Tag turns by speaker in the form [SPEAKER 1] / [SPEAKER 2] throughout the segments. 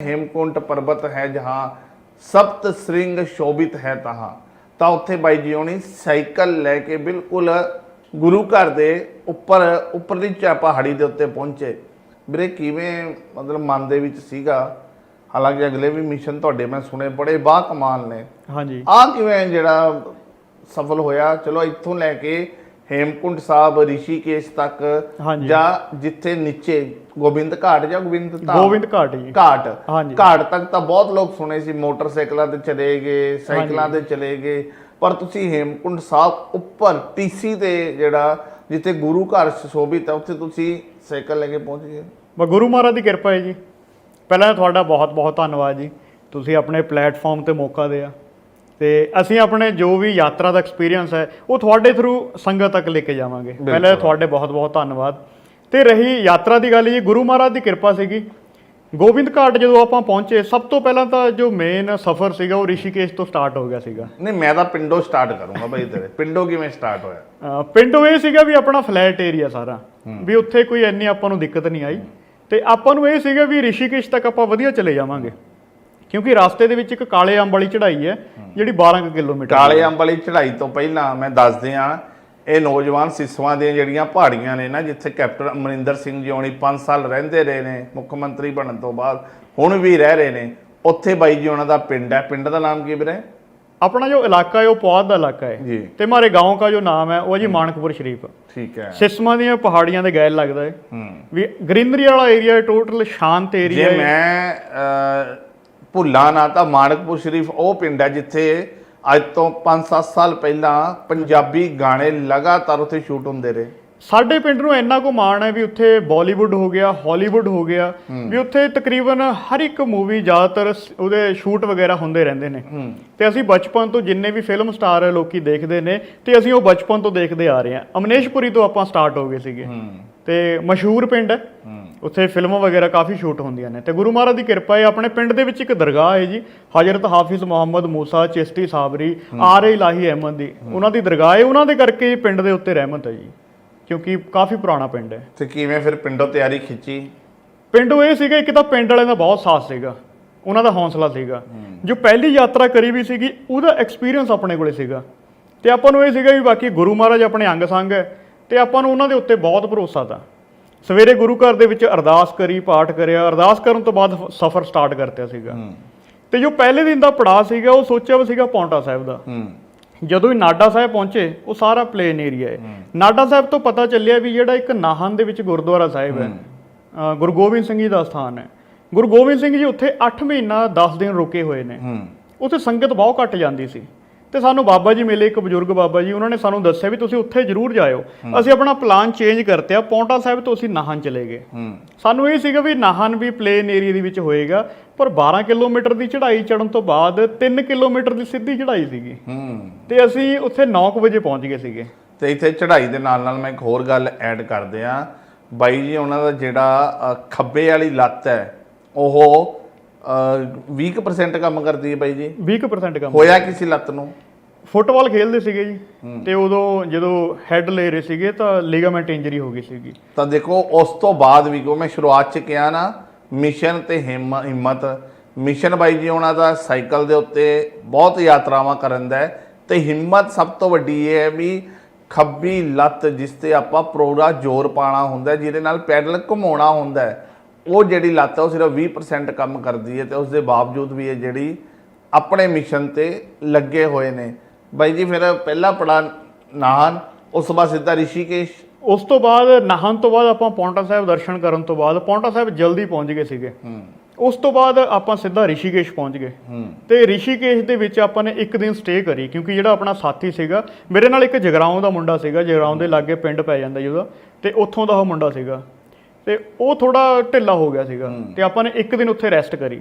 [SPEAKER 1] ਹੇਮਕੁੰਟ ਪਰਬਤ ਹੈ ਜਹਾਂ ਸਪਤ ਸ੍ਰਿੰਗ ਸ਼ੋਭਿਤ ਹੈ ਤਹਾ। ਤਾਂ ਉੱਥੇ ਬਾਈ ਜੀ ਹੋਣੀ ਸਾਈਕਲ ਲੈ ਕੇ ਬਿਲਕੁਲ ਗੁਰੂ ਘਰ ਦੇ ਉੱਪਰ ਉੱਪਰਲੀ ਚਾ ਪਹਾੜੀ ਦੇ ਉੱਤੇ ਪਹੁੰਚੇ। ਵੀਰੇ ਕਿਵੇਂ ਮਤਲਬ ਮਨ ਦੇ ਵਿੱਚ ਸੀਗਾ? ਹਾਲਾਂਕਿ ਅਗਲੇ ਵੀ ਮਿਸ਼ਨ ਤੁਹਾਡੇ ਮੈਂ ਸੁਣੇ ਬੜੇ ਬਾ ਕਮਾਲ ਨੇ।
[SPEAKER 2] ਹਾਂਜੀ।
[SPEAKER 1] ਆ ਕਿਵੇਂ ਜਿਹੜਾ ਸਫਲ ਹੋਇਆ? ਚਲੋ ਇੱਥੋਂ ਲੈ ਕੇ ਹੇਮਕੁੰਟ ਸਾਹਿਬ ਰਿਸ਼ੀਕੇਸ਼ ਤੱਕ। ਜਾਂ ਜਿੱਥੇ ਨੀਚੇ ਗੋਬਿੰਦ ਘਾਟ ਜਾਂ ਗੋਬਿੰਦ ਧਾਮ?
[SPEAKER 2] ਗੋਬਿੰਦ ਘਾਟ ਜੀ।
[SPEAKER 1] ਘਾਟ।
[SPEAKER 2] ਹਾਂਜੀ।
[SPEAKER 1] ਘਾਟ ਤੱਕ ਤਾਂ ਬਹੁਤ ਲੋਕ ਸੁਣੇ ਸੀ ਮੋਟਰਸਾਈਕਲਾਂ ਤੇ ਚਲੇ ਗਏ ਸਾਈਕਲਾਂ ਤੇ ਚਲੇ ਗਏ ਪਰ ਤੁਸੀਂ ਹੇਮਕੁੰਟ ਸਾਹਿਬ ਉੱਪਰ ਟੀਸੀ ਤੇ ਜਿਹੜਾ ਜਿੱਥੇ ਗੁਰੂ ਘਰ ਸੁਸ਼ੋਭਿਤ ਹੈ ਉੱਥੇ ਤੁਸੀਂ ਸਾਈਕਲ ਲੈ ਕੇ ਪਹੁੰਚ ਗਏ?
[SPEAKER 2] ਬਾ ਗੁਰੂ ਮਹਾਰਾਜ ਦੀ ਕਿਰਪਾ ਹੈ ਜੀ। ਪਹਿਲਾਂ ਤੁਹਾਡਾ ਬਹੁਤ ਬਹੁਤ ਧੰਨਵਾਦ ਜੀ। ਤੁਸੀਂ ਆਪਣੇ ਪਲੇਟਫਾਰਮ ਤੇ ਮੌਕਾ ਦਿਆ। ਤੇ ਅਸੀਂ ਆਪਣੇ ਜੋ ਵੀ ਯਾਤਰਾ ਦਾ ਐਕਸਪੀਰੀਅੰਸ ਹੈ ਉਹ ਤੁਹਾਡੇ ਥਰੂ ਸੰਗਤ ਤੱਕ ਲੈ ਕੇ ਜਾਵਾਂਗੇ। ਪਹਿਲਾਂ ਤੁਹਾਡੇ ਬਹੁਤ ਬਹੁਤ ਧੰਨਵਾਦ। ਤੇ ਰਹੀ ਯਾਤਰਾ ਦੀ ਗੱਲ ਜੀ ਗੁਰੂ ਮਹਾਰਾਜ ਦੀ ਕਿਰਪਾ ਸੀਗੀ। ਗੋਬਿੰਦ ਘਾਟ ਜਦੋਂ ਆਪਾਂ ਪਹੁੰਚੇ ਸਭ ਤੋਂ ਪਹਿਲਾਂ ਤਾਂ ਜੋ ਮੇਨ ਸਫ਼ਰ ਸੀਗਾ ਉਹ ਰਿਸ਼ੀਕੇਸ਼ ਤੋਂ ਸਟਾਰਟ ਹੋ ਗਿਆ ਸੀਗਾ।
[SPEAKER 1] ਨਹੀਂ ਮੈਂ ਤਾਂ ਪਿੰਡੋਂ ਸਟਾਰਟ ਕਰੂੰਗਾ ਬਾਈ ਤੇਰੇ। ਪਿੰਡੋਂ ਕਿਵੇਂ ਸਟਾਰਟ ਹੋਇਆ?
[SPEAKER 2] ਪਿੰਡੋਂ ਇਹ ਸੀਗਾ ਵੀ ਆਪਣਾ ਫਲੈਟ ਏਰੀਆ ਸਾਰਾ। ਵੀ ਉੱਥੇ ਕੋਈ ਇੰਨੀ ਆਪਾਂ ਨੂੰ ਦਿੱਕਤ ਨਹੀਂ ਆਈ। ਤੇ ਆਪਾਂ ਨੂੰ ਇਹ ਸੀਗਾ ਵੀ ਰਿਸ਼ੀਕੇਸ਼ ਤੱਕ ਆਪਾਂ ਵਧੀਆ ਚਲੇ ਜਾਵਾਂਗੇ। ਕਿਉਂਕਿ ਰਸਤੇ ਦੇ ਵਿੱਚ ਇੱਕ ਕਾਲੇ ਅੰਬ ਵਾਲੀ ਚੜ੍ਹਾਈ ਹੈ ਜਿਹੜੀ 12 ਕੁ ਕਿਲੋਮੀਟਰ
[SPEAKER 1] ਕਾਲੇ ਅੰਬ ਵਾਲੀ ਚੜ੍ਹਾਈ ਤੋਂ ਪਹਿਲਾਂ ਮੈਂ ਦੱਸ ਦਿਆਂ ਇਹ ਨੌਜਵਾਨ ਸਿਸਵਾਂ ਦੀਆਂ ਜਿਹੜੀਆਂ ਪਹਾੜੀਆਂ ਨੇ ਨਾ ਜਿੱਥੇ ਕੈਪਟਨ ਅਮਰਿੰਦਰ ਸਿੰਘ ਜੀ ਹੋਣੀ 5 ਸਾਲ ਰਹਿੰਦੇ ਰਹੇ ਨੇ ਮੁੱਖ ਮੰਤਰੀ ਬਣਨ ਤੋਂ ਬਾਅਦ ਹੁਣ ਵੀ ਰਹਿ ਰਹੇ ਨੇ ਉੱਥੇ ਬਾਈ ਜੀ ਉਹਨਾਂ ਦਾ ਪਿੰਡ ਹੈ ਪਿੰਡ ਦਾ ਨਾਮ ਕੀ ਵੀਰੇ
[SPEAKER 2] ਆਪਣਾ ਜੋ ਇਲਾਕਾ ਹੈ ਉਹ ਪੌਦ ਦਾ ਇਲਾਕਾ ਹੈ
[SPEAKER 1] ਜੀ
[SPEAKER 2] ਤੇ ਹਮਾਰੇ گاؤں ਦਾ ਜੋ ਨਾਮ ਹੈ ਉਹ ਹੈ ਜੀ ਮਾਨਕਪੁਰ ਸ਼ਰੀਫ
[SPEAKER 1] ਠੀਕ ਹੈ
[SPEAKER 2] ਸਿਸਮਾਂ ਦੀਆਂ ਪਹਾੜੀਆਂ ਦੇ ਗੈਲ ਲੱਗਦਾ ਹੈ
[SPEAKER 1] ਹੂੰ
[SPEAKER 2] ਵੀ ਗ੍ਰੀਨਰੀ ਵਾਲਾ ਏਰੀਆ ਟੋਟਲ ਸ਼ਾਂਤ
[SPEAKER 1] ਜੇ
[SPEAKER 2] ਏਰੀਆ ਹੈ
[SPEAKER 1] ਮੈਂ ਅਹ, ਭੁੱਲਾਂ ਨਾ ਤਾਂ ਮਾਨਕਪੁਰ ਸ਼ਰੀਫ ਉਹ ਪਿੰਡ ਹੈ ਜਿੱਥੇ ਅੱਜ ਤੋਂ 5-7 ਸਾਲ ਪਹਿਲਾਂ ਪੰਜਾਬੀ ਗਾਣੇ ਲਗਾਤਾਰ ਉੱਥੇ ਸ਼ੂਟ ਹੁੰਦੇ ਰਹੇ।
[SPEAKER 2] ਸਾਡੇ ਪਿੰਡ ਨੂੰ ਇੰਨਾ ਕੁ ਮਾਣ ਹੈ ਵੀ ਉੱਥੇ ਬਾਲੀਵੁੱਡ ਹੋ ਗਿਆ ਹਾਲੀਵੁੱਡ ਹੋ ਗਿਆ ਵੀ ਉੱਥੇ ਤਕਰੀਬਨ ਹਰ ਇੱਕ ਮੂਵੀ ਜ਼ਿਆਦਾਤਰ ਉਹਦੇ ਸ਼ੂਟ ਵਗੈਰਾ ਹੁੰਦੇ ਰਹਿੰਦੇ ਨੇ। ਤੇ ਅਸੀਂ ਬਚਪਨ ਤੋਂ ਜਿੰਨੇ ਵੀ ਫਿਲਮ ਸਟਾਰ ਲੋਕੀ ਦੇਖਦੇ ਨੇ ਤੇ ਅਸੀਂ ਉਹ ਬਚਪਨ ਤੋਂ ਦੇਖਦੇ ਆ ਰਹੇ ਹਾਂ। ਅਮਨੇਸ਼ਪੁਰੀ ਤੋਂ ਆਪਾਂ ਸਟਾਰਟ ਹੋ ਗਏ ਸੀਗੇ। ਤੇ ਮਸ਼ਹੂਰ ਪਿੰਡ ਹੂੰ। ਉੱਥੇ ਫਿਲਮਾਂ ਵਗੈਰਾ ਕਾਫੀ ਸ਼ੂਟ ਹੁੰਦੀਆਂ ਨੇ। ਤੇ ਗੁਰੂ ਮਹਾਰਾਜ ਦੀ ਕਿਰਪਾ ਹੈ ਆਪਣੇ ਪਿੰਡ ਦੇ ਵਿੱਚ ਇੱਕ ਦਰਗਾਹ ਹੈ ਜੀ। ਹਜ਼ਰਤ ਹਾਫਿਜ਼ ਮੁਹੰਮਦ ਮੂਸਾ ਚਿਸ਼ਤੀ ਸਾਬਰੀ ਆਰ ਇਲਾਹੀ ਅਹਿਮਦ ਦੀ। ਉਹਨਾਂ ਦੀ ਦਰਗਾਹ ਹੈ। ਉਹਨਾਂ ਦੇ ਕਰਕੇ ਪਿੰਡ ਦੇ ਉੱਤੇ ਰਹਿਮਤ ਹੈ ਜੀ। ਕਿਉਂਕਿ ਕਾਫੀ ਪੁਰਾਣਾ ਪਿੰਡ ਹੈ।
[SPEAKER 1] ਤੇ ਕਿਵੇਂ ਫਿਰ ਪਿੰਡੋਂ ਤਿਆਰੀ ਖਿੱਚੀ?
[SPEAKER 2] ਪਿੰਡੋਂ ਇਹ ਸੀਗਾ ਇੱਕ ਤਾਂ ਪਿੰਡ ਵਾਲਿਆਂ ਦਾ ਬਹੁਤ ਸਾਥ ਸੀਗਾ। ਉਹਨਾਂ ਦਾ ਹੌਸਲਾ ਸੀਗਾ। ਜੋ ਪਹਿਲੀ ਯਾਤਰਾ ਕਰੀ ਵੀ ਸੀਗੀ ਉਹਦਾ ਐਕਸਪੀਰੀਅੰਸ ਆਪਣੇ ਕੋਲੇ ਸੀਗਾ। ਤੇ ਆਪਾਂ ਨੂੰ ਇਹ ਸੀਗਾ ਵੀ ਬਾਕੀ ਗੁਰੂ ਮਹਾਰਾਜ ਆਪਣੇ ਅੰਗ ਸੰਗ ਹੈ। ਤੇ ਆਪਾਂ ਨੂੰ ਉਹਨਾਂ ਦੇ ਉੱਤੇ ਬਹੁਤ ਭਰੋਸਾ ਤਾ। ਸਵੇਰੇ ਗੁਰੂ ਘਰ ਦੇ ਵਿੱਚ ਅਰਦਾਸ ਕਰੀ ਪਾਠ ਕਰਿਆ। ਅਰਦਾਸ ਕਰਨ ਤੋਂ ਬਾਅਦ ਸਫ਼ਰ ਸਟਾਰਟ ਕਰਤਿਆ ਸੀਗਾ। ਤੇ ਜੋ ਪਹਿਲੇ ਦਿਨ ਦਾ ਪੜਾਅ ਸੀਗਾ ਉਹ ਸੋਚਿਆ ਵੀ ਸੀਗਾ ਪੌਂਟਾ ਸਾਹਿਬ ਦਾ। ਜਦੋਂ ਹੀ ਨਾਡਾ ਸਾਹਿਬ ਪਹੁੰਚੇ ਉਹ ਸਾਰਾ ਪਲੇਨ ਏਰੀਆ ਹੈ। ਨਾਡਾ ਸਾਹਿਬ ਤੋਂ ਪਤਾ ਚੱਲਿਆ ਵੀ ਜਿਹੜਾ ਇੱਕ ਨਾਹਨ ਦੇ ਵਿੱਚ ਗੁਰਦੁਆਰਾ ਸਾਹਿਬ ਹੈ। ਗੁਰੂ ਗੋਬਿੰਦ ਸਿੰਘ ਜੀ ਦਾ ਸਥਾਨ ਹੈ। ਗੁਰੂ ਗੋਬਿੰਦ ਸਿੰਘ ਜੀ ਉੱਥੇ 8 ਮਹੀਨਾ 10 ਦਿਨ ਰੁਕੇ ਹੋਏ ਨੇ। ਉੱਥੇ ਸੰਗਤ ਬਹੁਤ ਘੱਟ ਜਾਂਦੀ ਸੀ। ਤੇ ਸਾਨੂੰ ਬਾਬਾ ਜੀ ਮਿਲੇ ਇੱਕ ਬਜ਼ੁਰਗ ਬਾਬਾ ਜੀ ਉਹਨਾਂ ਨੇ ਸਾਨੂੰ ਦੱਸਿਆ ਵੀ ਤੁਸੀਂ ਉੱਥੇ ਜ਼ਰੂਰ ਜਾਇਓ। ਅਸੀਂ ਆਪਣਾ ਪਲਾਨ ਚੇਂਜ ਕਰਤਿਆ ਪੌਂਟਾ ਸਾਹਿਬ ਤੋਂ ਅਸੀਂ ਨਾਹਨ ਚਲੇ ਗਏ। ਸਾਨੂੰ ਇਹ ਸੀਗਾ ਵੀ ਨਾਹਨ ਵੀ ਪਲੇਨ ਏਰੀਆ ਦੇ ਵਿੱਚ ਹੋਏਗਾ ਪਰ 12 ਕਿਲੋਮੀਟਰ ਦੀ ਚੜ੍ਹਾਈ ਚੜਨ ਤੋਂ ਬਾਅਦ 3 ਕਿਲੋਮੀਟਰ ਦੀ ਸਿੱਧੀ ਚੜ੍ਹਾਈ ਸੀਗੀ। ਤੇ ਅਸੀਂ ਉੱਥੇ 9 ਵਜੇ ਪਹੁੰਚ ਗਏ ਸੀਗੇ।
[SPEAKER 1] ਤੇ ਇੱਥੇ ਚੜ੍ਹਾਈ ਦੇ ਨਾਲ ਨਾਲ ਮੈਂ ਇੱਕ ਹੋਰ ਗੱਲ ਐਡ ਕਰਦੇ ਆ ਬਾਈ ਜੀ ਉਹਨਾਂ ਦਾ ਜਿਹੜਾ ਖੱਬੇ ਵਾਲੀ ਲੱਤ ਹੈ ਉਹ 20% ਕੰਮ ਕਰਦੀ ਹੈ ਬਾਈ ਜੀ?
[SPEAKER 2] 20% ਕੰਮ
[SPEAKER 1] ਹੋਇਆ ਕਿਸੇ ਲੱਤ ਨੂੰ?
[SPEAKER 2] ਫੁੱਟਬਾਲ ਖੇਡਦੇ ਸੀਗੇ ਜੀ ਤੇ ਉਦੋਂ ਜਦੋਂ ਹੈੱਡ ਲੈ ਰਹੇ ਸੀਗੇ ਤਾਂ ਲਿਗਾਮੈਂਟ ਇੰਜਰੀ ਹੋ ਗਈ ਸੀਗੀ।
[SPEAKER 1] ਤਾਂ ਦੇਖੋ ਉਸ ਤੋਂ ਬਾਅਦ ਵੀ ਕੋ ਮੈਂ ਸ਼ੁਰੂਆਤ ਚ ਕਿਹਾ ਨਾ ਮਿਸ਼ਨ ਤੇ ਹਿੰਮ- ਹਿੰਮਤ। ਮਿਸ਼ਨ ਬਾਈ ਜੀ ਉਹਨਾਂ ਦਾ ਸਾਈਕਲ ਦੇ ਉੱਤੇ ਬਹੁਤ ਯਾਤਰਾਵਾਂ ਕਰਨ ਦਾ ਤੇ ਹਿੰਮਤ ਸਭ ਤੋਂ ਵੱਡੀ ਇਹ ਹੈ ਵੀ ਖੱਬੀ ਲੱਤ ਜਿਸ ਤੇ ਆਪਾਂ ਪੂਰਾ ਜ਼ੋਰ ਪਾਣਾ ਹੁੰਦਾ ਜਿਹਦੇ ਨਾਲ ਪੈਡਲ ਘੁਮਾਉਣਾ ਹੁੰਦਾ ਉਹ ਜਿਹੜੀ ਲੱਤ ਉਹ ਸਿਰਫ 20% ਕੰਮ ਕਰਦੀ ਹੈ ਤੇ ਉਸ ਦੇ ਬਾਵਜੂਦ ਵੀ ਇਹ ਜਿਹੜੀ ਆਪਣੇ ਮਿਸ਼ਨ ਤੇ ਲੱਗੇ ਹੋਏ ਨੇ। ਬਾਈ ਜੀ ਫਿਰ ਪਹਿਲਾ ਪੜਾ ਨਾਹਨ ਉਸ ਤੋਂ ਬਾਅਦ ਸਿੱਧਾ ਰਿਸ਼ੀਕੇਸ਼।
[SPEAKER 2] ਉਸ ਤੋਂ ਬਾਅਦ ਨਹਾਉਣ ਤੋਂ ਬਾਅਦ ਆਪਾਂ ਪੌਂਟਾ ਸਾਹਿਬ ਦਰਸ਼ਨ ਕਰਨ ਤੋਂ ਬਾਅਦ ਪੌਂਟਾ ਸਾਹਿਬ ਜਲਦੀ ਪਹੁੰਚ ਗਏ ਸੀਗੇ।
[SPEAKER 1] ਹੂੰ।
[SPEAKER 2] ਉਸ ਤੋਂ ਬਾਅਦ ਆਪਾਂ ਸਿੱਧਾ ਰਿਸ਼ੀਕੇਸ਼ ਪਹੁੰਚ ਗਏ। ਤੇ ਰਿਸ਼ੀਕੇਸ਼ ਦੇ ਵਿੱਚ ਆਪਾਂ ਨੇ ਇੱਕ ਦਿਨ ਸਟੇ ਕਰੀ ਕਿਉਂਕਿ ਜਿਹੜਾ ਆਪਣਾ ਸਾਥੀ ਸੀਗਾ ਮੇਰੇ ਨਾਲ ਇੱਕ ਜਗਰਾਉਂ ਦਾ ਮੁੰਡਾ ਸੀਗਾ ਜਗਰਾਉਂ ਦੇ ਲਾਗੇ ਪਿੰਡ ਪੈ ਜਾਂਦਾ ਜੀ ਉਹਦਾ ਤੇ ਉੱਥੋਂ ਦਾ ਉਹ ਮੁੰਡਾ ਸੀਗਾ। ਤੇ ਉਹ ਥੋੜਾ ਢਿੱਲਾ ਹੋ ਗਿਆ ਸੀਗਾ ਤੇ ਆਪਾਂ ਨੇ ਇੱਕ ਦਿਨ ਉੱਥੇ ਰੈਸਟ ਕਰੀ।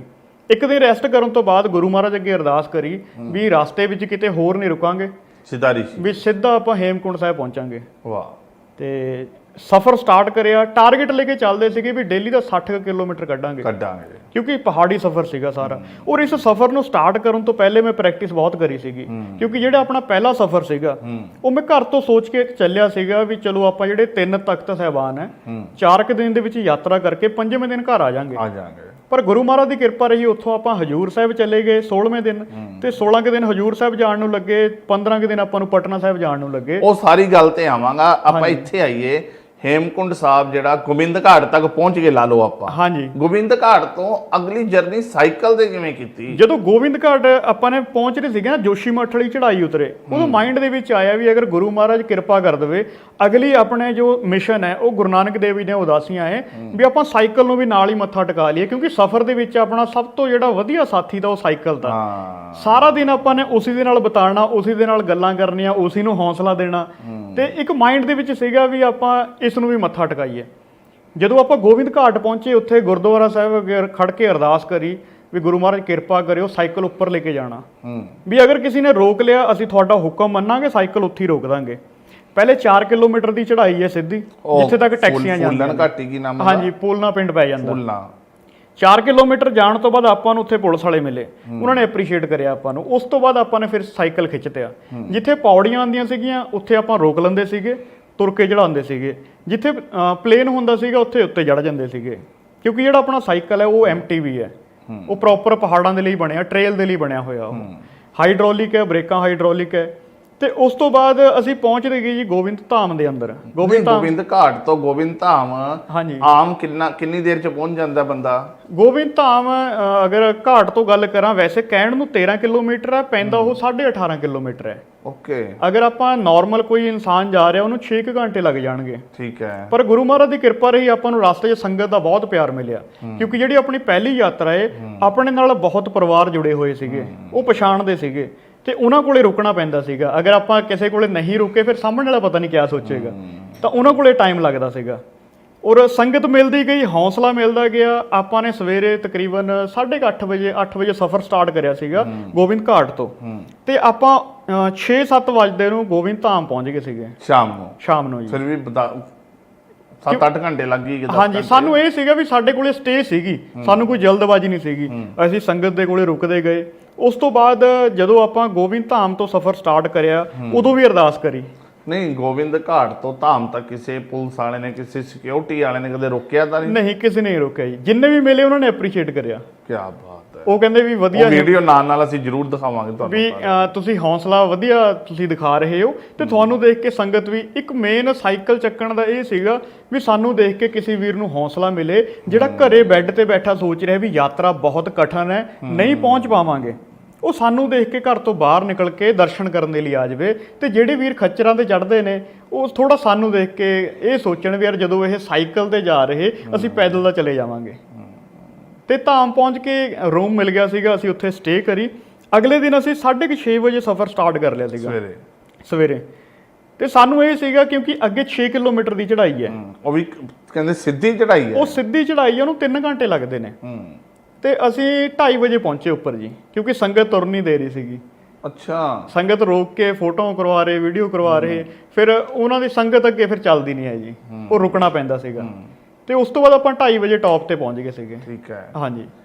[SPEAKER 2] ਇੱਕ ਦਿਨ ਰੈਸਟ ਕਰਨ ਤੋਂ ਬਾਅਦ ਗੁਰੂ ਮਹਾਰਾਜ ਅੱਗੇ ਅਰਦਾਸ ਕਰੀ ਵੀ ਰਸਤੇ ਵਿੱਚ ਕਿਤੇ ਹੋਰ ਨਹੀਂ ਰੁਕਾਂਗੇ।
[SPEAKER 1] ਸਿੱਧਾ ਰਿਸ਼ੀ
[SPEAKER 2] ਵੀ ਸਿੱਧਾ ਆਪਾਂ ਹੇਮਕੁੰਟ ਸਾਹਿਬ ਪਹੁੰਚਾਂਗੇ।
[SPEAKER 1] ਵਾਹ।
[SPEAKER 2] ਤੇ ਸਫ਼ਰ ਸਟਾਰਟ ਕਰਿਆ ਟਾਰਗੇਟ ਲੈ ਕੇ ਚੱਲਦੇ ਸੀਗੇ ਵੀ ਡੇਲੀ ਦਾ 60 ਕੁ ਕਿਲੋਮੀਟਰ ਕੱਢਾਂਗੇ।
[SPEAKER 1] ਕੱਢਾਂਗੇ।
[SPEAKER 2] ਕਿਉਂਕਿ ਪਹਾੜੀ ਸਫ਼ਰ ਸੀਗਾ ਸਾਰਾ। ਔਰ ਇਸ ਸਫ਼ਰ ਨੂੰ ਸਟਾਰਟ ਕਰਨ ਤੋਂ ਪਹਿਲੇ ਮੈਂ ਪ੍ਰੈਕਟਿਸ ਬਹੁਤ ਕਰੀ ਸੀਗੀ। ਕਿਉਂਕਿ ਜਿਹੜਾ ਆਪਣਾ ਪਹਿਲਾ ਸਫ਼ਰ ਸੀਗਾ ਉਹ ਮੈਂ ਘਰ ਤੋਂ ਸੋਚ ਕੇ ਚੱਲਿਆ ਸੀਗਾ ਵੀ ਚਲੋ ਆਪਾਂ ਜਿਹੜੇ ਤਿੰਨ ਤਖਤ ਸਹਿਬਾਨ ਹੂੰ ਚਾਰ ਕੁ ਦਿਨ ਦੇ ਵਿੱਚ ਯਾਤਰਾ ਕਰਕੇ ਪੰਜਵੇਂ ਦਿਨ ਘਰ ਆ ਜਾਾਂਗੇ।
[SPEAKER 1] ਆ ਜਾਾਂਗੇ।
[SPEAKER 2] ਪਰ ਗੁਰੂ ਮਹਾਰਾਜ ਦੀ ਕਿਰਪਾ ਰਹੀ ਉੱਥੋਂ ਆਪਾਂ ਹਜੂਰ ਸਾਹਿਬ ਚਲੇ ਗਏ 16ਵੇਂ ਦਿਨ। ਤੇ 16 ਕੁ ਦਿਨ ਹਜੂਰ ਸਾਹਿਬ ਜਾਣ ਨੂੰ ਲੱਗੇ 15 ਕੁ ਦਿਨ ਆਪਾਂ ਨੂੰ ਪਟਨਾ ਸਾਹਿਬ ਜਾਣ ਨੂੰ ਲੱਗੇ।
[SPEAKER 1] ਉਹ ਸਾਰੀ ਗੱਲ ਤੇ ਆਵਾਂਗਾ ਆਪਾਂ ਇੱਥੇ ਆਈਏ ਹੇਮਕੁੰਡ ਸਾਹਿਬ ਜਿਹੜਾ ਗੋਬਿੰਦ ਘਾਟ ਤੱਕ ਪਹੁੰਚ ਕੇ ਲਾ ਲਓ ਆਪਾਂ।
[SPEAKER 2] ਹਾਂਜੀ।
[SPEAKER 1] ਗੋਬਿੰਦ ਘਾਟ ਤੋਂ ਅਗਲੀ ਜਰਨੀ ਸਾਈਕਲ ਤੇ ਕਿਵੇਂ ਕੀਤੀ?
[SPEAKER 2] ਜਦੋਂ ਗੋਬਿੰਦ ਘਾਟ ਆਪਾਂ ਨੇ ਪਹੁੰਚ ਰਹੇ ਸੀਗੇ ਨਾ ਜੋਸ਼ੀ ਮੱਠ ਵਾਲੀ ਚੜ੍ਹਾਈ ਉਤਰੇ ਉਦੋਂ ਮਾਈਂਡ ਦੇ ਵਿੱਚ ਆਇਆ ਵੀ ਅਗਰ ਗੁਰੂ ਮਹਾਰਾਜ ਕਿਰਪਾ ਕਰ ਦੇਵੇ ਅਗਲੀ ਆਪਣੇ ਜੋ ਮਿਸ਼ਨ ਹੈ ਉਹ ਗੁਰੂ ਨਾਨਕ ਦੇਵ ਜੀ ਨੇ ਉਦਾਸੀਆਂ ਹੈ ਵੀ ਆਪਾਂ ਸਾਈਕਲ ਨੂੰ ਵੀ ਨਾਲ ਹੀ ਮੱਥਾ ਟਿਕਾ ਲਈਏ ਕਿਉਂਕਿ ਸਫ਼ਰ ਦੇ ਵਿੱਚ ਆਪਣਾ ਸਭ ਤੋਂ ਜਿਹੜਾ ਵਧੀਆ ਸਾਥੀ ਦਾ ਉਹ ਸਾਈਕਲ ਦਾ ਸਾਰਾ ਦਿਨ ਆਪਾਂ ਨੇ ਉਸੇ ਦੇ ਨਾਲ ਬਿਤਾਉਣਾ ਉਸੇ ਦੇ ਨਾਲ ਗੱਲਾਂ ਕਰਨੀਆਂ ਉਸੇ ਨੂੰ ਹੌਸਲਾ ਦੇਣਾ। ਤੇ ਇੱਕ ਮਾਈਂਡ ਦੇ ਵਿੱਚ ਸੀਗਾ ਵੀ ਆਪਾਂ ਇਸ ਨੂੰ ਵੀ ਮੱਥਾ ਟਿਕਾਈਏ। ਜਦੋਂ ਆਪਾਂ ਗੋਬਿੰਦ ਘਾਟ ਪਹੁੰਚੇ ਉੱਥੇ ਗੁਰਦੁਆਰਾ ਸਾਹਿਬ ਅੱਗੇ ਖੜ ਕੇ ਅਰਦਾਸ ਕਰੀ ਵੀ ਗੁਰੂ ਮਹਾਰਾਜ ਕਿਰਪਾ ਕਰਿਓ ਸਾਈਕਲ ਉੱਪਰ ਲੈ ਕੇ ਜਾਣਾ। ਵੀ ਅਗਰ ਕਿਸੇ ਨੇ ਰੋਕ ਲਿਆ ਅਸੀਂ ਤੁਹਾਡਾ ਹੁਕਮ ਮੰਨਾਂਗੇ ਸਾਈਕਲ ਉੱਥੇ ਹੀ ਰੋਕ ਦਾਂਗੇ। ਪਹਿਲੇ 4 ਕਿਲੋਮੀਟਰ ਦੀ ਚੜ੍ਹਾਈ ਹੈ ਸਿੱਧੀ ਜਿੱਥੇ ਤੱਕ ਟੈਕਸੀਆਂ ਜਾਂਦੀਆਂ
[SPEAKER 1] ਫੁੱਲਣ ਘਾਟੀ ਕੀ ਨਾਮ?
[SPEAKER 2] ਹਾਂਜੀ ਪੂਲਨਾ ਪਿੰਡ ਪੈ ਜਾਂਦਾ।
[SPEAKER 1] ਫੁੱਲਣਾ।
[SPEAKER 2] 4 ਕਿਲੋਮੀਟਰ ਜਾਣ ਤੋਂ ਬਾਅਦ ਆਪਾਂ ਨੂੰ ਉੱਥੇ ਪੁਲਿਸ ਵਾਲੇ ਮਿਲੇ। ਉਹਨਾਂ ਨੇ ਐਪਰੀਸ਼ੀਏਟ ਕਰਿਆ ਆਪਾਂ ਨੂੰ। ਉਸ ਤੋਂ ਬਾਅਦ ਆਪਾਂ ਨੇ ਫਿਰ ਸਾਈਕਲ ਖਿੱਚਤਿਆ ਜਿੱਥੇ ਪੌੜੀਆਂ ਆਉਂਦੀਆਂ ਸੀਗੀਆਂ ਉੱਥੇ ਆਪਾਂ ਰੋਕ ਲੈਂਦੇ ਸੀਗੇ। ਤੁਰ ਕੇ ਚੜਾਉਂਦੇ ਸੀਗੇ। ਜਿੱਥੇ ਪਲੇਨ ਹੁੰਦਾ ਸੀਗਾ ਉੱਥੇ ਉੱਤੇ ਚੜ ਜਾਂਦੇ ਸੀਗੇ। ਕਿਉਂਕਿ ਜਿਹੜਾ ਆਪਣਾ ਸਾਈਕਲ ਹੈ ਉਹ ਐਮਟੀਵੀ ਹੈ। ਉਹ ਪ੍ਰੋਪਰ ਪਹਾੜਾਂ ਦੇ ਲਈ ਬਣਿਆ ਟ੍ਰੇਲ ਦੇ ਲਈ ਬਣਿਆ ਹੋਇਆ ਉਹ। ਹਾਈਡ੍ਰੋਲਿਕ ਹੈ ਬ੍ਰੇਕਾਂ ਹਾਈਡ੍ਰੋਲਿਕ ਹੈ। ਤੇ ਉਸ ਤੋਂ ਬਾਅਦ ਅਸੀਂ ਪਹੁੰਚਦੇ ਗਏ ਜੀ ਗੋਬਿੰਦ ਧਾਮ ਦੇ ਅੰਦਰ। ਗੋਬਿੰਦ ਧਾਮ
[SPEAKER 1] ਗੋਬਿੰਦ ਘਾਟ ਤੋਂ ਗੋਬਿੰਦ ਧਾਮ
[SPEAKER 2] ਹਾਂਜੀ।
[SPEAKER 1] ਆਮ ਕਿੰਨਾ ਕਿੰਨੀ ਦੇਰ ਚ ਪਹੁੰਚ ਜਾਂਦਾ ਬੰਦਾ?
[SPEAKER 2] ਗੋਬਿੰਦ ਧਾਮ ਅਗਰ ਘਾਟ ਤੋਂ ਗੱਲ ਕਰਾਂ ਵੈਸੇ ਕਹਿਣ ਨੂੰ 13 ਕਿਲੋਮੀਟਰ ਹੈ ਪੈਂਦਾ ਉਹ 18.5 ਕਿਲੋਮੀਟਰ ਹੈ।
[SPEAKER 1] ਓਕੇ।
[SPEAKER 2] ਅਗਰ ਆਪਾਂ ਨਾਰਮਲ ਕੋਈ ਇਨਸਾਨ ਜਾ ਰਿਹਾ ਉਹਨੂੰ 6 ਘੰਟੇ ਲੱਗ ਜਾਣਗੇ।
[SPEAKER 1] ਠੀਕ ਹੈ।
[SPEAKER 2] ਪਰ ਗੁਰੂ ਮਹਾਰਾਜ ਦੀ ਕਿਰਪਾ ਰਹੀ ਆਪਾਂ ਨੂੰ ਰਸਤੇ 'ਚ ਸੰਗਤ ਦਾ ਬਹੁਤ ਪਿਆਰ ਮਿਲਿਆ। ਕਿਉਂਕਿ ਜਿਹੜੀ ਆਪਣੀ ਪਹਿਲੀ ਯਾਤਰਾ ਏ ਆਪਣੇ ਨਾਲ ਬਹੁਤ ਪਰਿਵਾਰ ਜੁੜੇ ਹੋਏ ਸੀਗੇ। ਉਹ ਪਛਾਣਦੇ ਸੀਗੇ। ਤੇ ਉਹਨਾਂ ਕੋਲੇ ਰੁਕਣਾ ਪੈਂਦਾ ਸੀਗਾ। ਅਗਰ ਆਪਾਂ ਕਿਸੇ ਕੋਲੇ ਨਹੀਂ ਰੁਕੇ ਫਿਰ ਸਾਹਮਣੇ ਵਾਲਾ ਪਤਾ ਨਹੀਂ ਕਿਆ ਸੋਚੇਗਾ। ਤਾਂ ਉਹਨਾਂ ਕੋਲੇ ਟਾਈਮ ਲੱਗਦਾ ਸੀਗਾ। ਔਰ ਸੰਗਤ ਮਿਲਦੀ ਗਈ ਹੌਸਲਾ ਮਿਲਦਾ ਗਿਆ। ਆਪਾਂ ਨੇ ਸਵੇਰੇ ਤਕਰੀਬਨ 8:30 ਵਜੇ 8 ਵਜੇ ਸਫ਼ਰ ਸਟਾਰਟ ਕਰਿਆ ਸੀਗਾ ਗੋਬਿੰਦ ਘਾਟ ਤੋਂ। ਤੇ ਆਪਾਂ 6-7 ਵਜੇ ਨੂੰ ਗੋਬਿੰਦ ਧਾਮ ਪਹੁੰਚ ਗਏ ਸੀਗੇ।
[SPEAKER 1] ਸ਼ਾਮ ਨੂੰ।
[SPEAKER 2] ਸ਼ਾਮ ਨੂੰ ਜੀ।
[SPEAKER 1] ਫਿਰ ਵੀ 7-8 ਘੰਟੇ ਲੱਗ ਕਿ
[SPEAKER 2] ਹਾਂਜੀ ਸਾਨੂੰ ਇਹ ਸੀਗਾ ਵੀ ਸਾਡੇ ਕੋਲੇ ਸਟੇ ਸੀਗੀ। ਸਾਨੂੰ ਕੋਈ ਜਲਦਬਾਜ਼ੀ ਨਹੀਂ ਸੀਗੀ। ਅਸੀਂ ਸੰਗਤ ਦੇ ਕੋਲੇ ਰੁਕਦੇ ਗਏ। ਉਸ ਤੋਂ ਬਾਅਦ ਜਦੋਂ ਆਪਾਂ ਗੋਬਿੰਦ ਧਾਮ ਤੋਂ ਸਫ਼ਰ ਸਟਾਰਟ ਕਰਿਆ ਉਦੋਂ ਵੀ ਅਰਦਾਸ ਕਰੀ।
[SPEAKER 1] ਨਹੀਂ ਗੋਬਿੰਦ ਘਾਟ ਤੋਂ ਧਾਮ ਤੱਕ ਕਿਸੇ ਪੁਲਿਸ ਵਾਲੇ ਨੇ ਕਿਸੇ ਸਿਕਿਉਰਿਟੀ ਵਾਲੇ ਨੇ ਕਦੇ ਰੋਕਿਆ ਤਾਂ ਨਹੀਂ?
[SPEAKER 2] ਨਹੀਂ ਕਿਸੇ ਨੇ ਰੋਕਿਆ ਜੀ। ਜਿੰਨੇ ਵੀ ਮਿਲੇ ਉਹਨਾਂ ਨੇ ਐਪਰੀਸ਼ੀਏਟ ਕਰਿਆ।
[SPEAKER 1] ਕੀ ਬਾਤ।
[SPEAKER 2] ਉਹ ਕਹਿੰਦੇ ਵੀ ਵਧੀਆ
[SPEAKER 1] ਉਹ ਵੀਡੀਓ ਨਾਲ ਨਾਲ ਅਸੀਂ ਜ਼ਰੂਰ ਦਿਖਾਵਾਂਗੇ ਤੁਹਾਨੂੰ
[SPEAKER 2] ਵੀ ਤੁਸੀਂ ਹੌਸਲਾ ਵਧੀਆ ਤੁਸੀਂ ਦਿਖਾ ਰਹੇ ਹੋ ਤੇ ਤੁਹਾਨੂੰ ਦੇਖ ਕੇ ਸੰਗਤ ਵੀ ਇੱਕ ਮੇਨ ਸਾਈਕਲ ਚੱਕਣ ਦਾ ਇਹ ਸੀਗਾ ਵੀ ਸਾਨੂੰ ਦੇਖ ਕੇ ਕਿਸੇ ਵੀਰ ਨੂੰ ਹੌਸਲਾ ਮਿਲੇ ਜਿਹੜਾ ਘਰੇ ਬੈੱਡ ਤੇ ਬੈਠਾ ਸੋਚ ਰਿਹਾ ਵੀ ਯਾਤਰਾ ਬਹੁਤ ਕਠਨ ਹੈ ਨਹੀਂ ਪਹੁੰਚ ਪਾਵਾਂਗੇ। ਉਹ ਸਾਨੂੰ ਦੇਖ ਕੇ ਘਰ ਤੋਂ ਬਾਹਰ ਨਿਕਲ ਕੇ ਦਰਸ਼ਨ ਕਰਨ ਦੇ ਲਈ ਆ ਜਾਵੇ ਤੇ ਜਿਹੜੇ ਵੀਰ ਖੱਚਰਾਂ ਤੇ ਚੜ੍ਹਦੇ ਨੇ ਉਹ ਥੋੜਾ ਸਾਨੂੰ ਦੇਖ ਕੇ ਇਹ ਸੋਚਣ ਵੀ ਯਾਰ ਜਦੋਂ ਇਹ ਸਾਈਕਲ ਤੇ ਜਾ ਰਹੇ ਅਸੀਂ ਪੈਦਲ ਦਾ ਚਲੇ ਜਾਵਾਂਗੇ। ਤੇ ਧਾਮ ਪਹੁੰਚ ਕੇ ਰੂਮ ਮਿਲ ਗਿਆ ਸੀਗਾ ਅਸੀਂ ਉੱਥੇ ਸਟੇ ਕਰੀ। ਅਗਲੇ ਦਿਨ ਅਸੀਂ 6:30 ਵਜੇ ਸਫ਼ਰ ਸਟਾਰਟ ਕਰ ਲਿਆ ਸੀਗਾ।
[SPEAKER 1] ਸਵੇਰੇ।
[SPEAKER 2] ਸਵੇਰੇ। ਤੇ ਸਾਨੂੰ ਇਹ ਸੀਗਾ ਕਿਉਂਕਿ ਅੱਗੇ 6 ਕਿਲੋਮੀਟਰ ਦੀ ਚੜ੍ਹਾਈ ਹੈ।
[SPEAKER 1] ਉਹ ਵੀ ਕਹਿੰਦੇ ਸਿੱਧੀ ਚੜਾਈ ਹੈ।
[SPEAKER 2] ਉਹ ਸਿੱਧੀ ਚੜ੍ਹਾਈ ਹੈ ਉਹਨੂੰ 3 ਘੰਟੇ ਲੱਗਦੇ ਨੇ। ਤੇ ਅਸੀਂ 2:30 ਵਜੇ ਪਹੁੰਚੇ ਉੱਪਰ ਜੀ ਕਿਉਂਕਿ ਸੰਗਤ ਤੁਰ ਨਹੀਂ ਦੇ ਰਹੀ ਸੀਗੀ।
[SPEAKER 1] ਅੱਛਾ।
[SPEAKER 2] ਸੰਗਤ ਰੋਕ ਕੇ ਫੋਟੋ ਕਰਵਾ ਰਹੇ ਵੀਡੀਓ ਕਰਵਾ ਰਹੇ ਫਿਰ ਉਹਨਾਂ ਦੀ ਸੰਗਤ ਅੱਗੇ ਫਿਰ ਚੱਲਦੀ ਨਹੀਂ ਹੈ ਜੀ। ਉਹ ਰੁਕਣਾ ਪੈਂਦਾ ਸੀਗਾ। ਤੇ ਉਸ ਤੋਂ ਬਾਅਦ ਆਪਾਂ 2:30 ਵਜੇ ਟੌਪ ਤੇ ਪਹੁੰਚ ਗਏ ਸੀਗੇ।
[SPEAKER 1] ਠੀਕ ਹੈ।
[SPEAKER 2] ਹਾਂਜੀ।